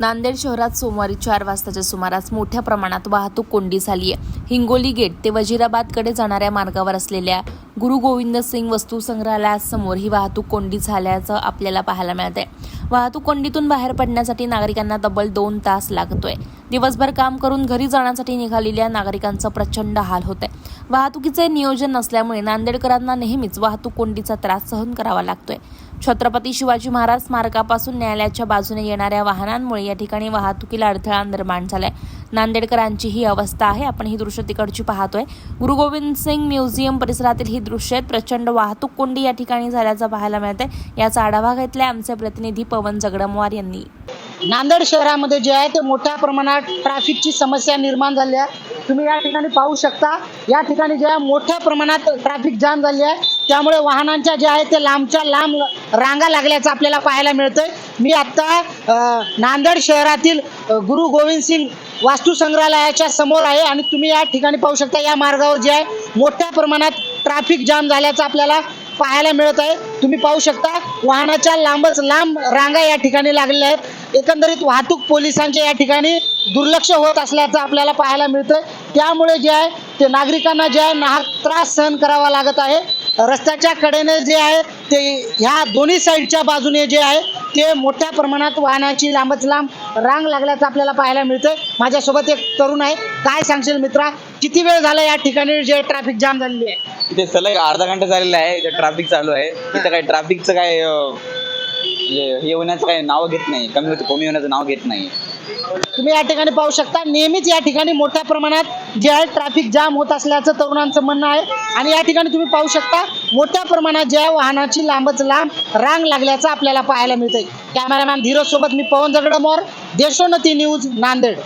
नांदेड शहरात सोमवारी चार वाजताच्या सुमारास मोठ्या प्रमाणात वाहतूक कोंडी झाली आहे. हिंगोली गेट ते वजिराबादकडे जाणाऱ्या मार्गावर असलेल्या गुरु गोविंद सिंग वस्तू संग्रहालयासमोर ही वाहतूक कोंडी झाल्याचं आपल्याला पाहायला मिळत आहे वाहतूक कोंडीतून बाहेर पडण्यासाठी नागरिकांना तब्बल दोन तास लागतोय. दिवसभर काम करून घरी जाण्यासाठी निघालेल्या नागरिकांचं प्रचंड हाल होत आहे वाहतुकीचे नियोजन नसल्यामुळे नांदेडकरांना नेहमीच वाहतूक कोंडीचा त्रास सहन करावा लागतोय. छत्रपती शिवाजी महाराज स्मारकापासून न्यायालयाच्या बाजूने येणाऱ्या वाहनांमुळे या ठिकाणी वाहतुकीला अडथळा निर्माण झालाय. नांदेडकरांची ही अवस्था आहे. आपण ही दृश्य तिकडची पाहतोय. गुरु गोविंद सिंग म्युझियम परिसरातील ही दृश्य आहेत प्रचंड वाहतूक कोंडी या ठिकाणी झाल्याचं पाहायला मिळत आहे याचा आढावा घेतलाय आमचे प्रतिनिधी पवन जगडमवार यांनी. नांदेड शहरामध्ये जे आहे ते मोठ्या प्रमाणात ट्रॅफिकची समस्या निर्माण झाली आहे. तुम्ही या ठिकाणी पाहू शकता. या ठिकाणी जे आहे मोठ्या प्रमाणात ट्रॅफिक जाम झाली आहे. त्यामुळे वाहनांच्या जे आहे ते लांबच्या लांब रांगा लागल्याचं आपल्याला पाहायला मिळतंय. मी आत्ता नांदेड शहरातील गुरु गोविंद सिंग वास्तू संग्रहालयाच्या समोर आहे आणि तुम्ही या ठिकाणी पाहू शकता या मार्गावर जे आहे मोठ्या प्रमाणात ट्रॅफिक जाम झाल्याचं आपल्याला पाहायला मिळत आहे तुम्ही पाहू शकता वाहनाच्या लांबच लांब रांगा या ठिकाणी लागलेल्या आहेत. एकंदरीत वाहतूक पोलिसांच्या या ठिकाणी दुर्लक्ष होत असल्याचं आपल्याला पाहायला मिळतं त्यामुळे जे आहे ते नागरिकांना जे आहे नाहक त्रास सहन करावा लागत आहे रस्त्याच्या कडेने जे आहे ते ह्या दोन्ही साईडच्या बाजूने जे आहे ते मोठ्या प्रमाणात वाहनाची लांबच लांब रांग लागल्याचं आपल्याला पाहायला मिळतंय. माझ्यासोबत एक तरुण आहे. काय सांगशील मित्रा? किती वेळ झाला या ठिकाणी जे ट्रॅफिक जाम झालेली आहे? इथे सलग अर्धा घंटा झालेला आहे. इथे ट्रॅफिक चालू आहे. इथं काही ट्रॅफिकचं काय म्हणजे हे होण्याचं काही नाव घेत नाही. कमी होतं कमी होण्याचं नाव घेत नाही. तुम्ही या ठिकाणी पाहू शकता नेहमीच या ठिकाणी मोठ्या प्रमाणात जे आहे ट्रॅफिक जाम होत असल्याचं तरुणांचं म्हणणं आहे. आणि या ठिकाणी तुम्ही पाहू शकता मोठ्या प्रमाणात जे आहे वाहनाची लांबच लांब रांग लागल्याचं आपल्याला पाहायला मिळतंय. कॅमेरामॅन धीरज सोबत मी पवन जगडमोर देशोन्नती न्यूज नांदेड.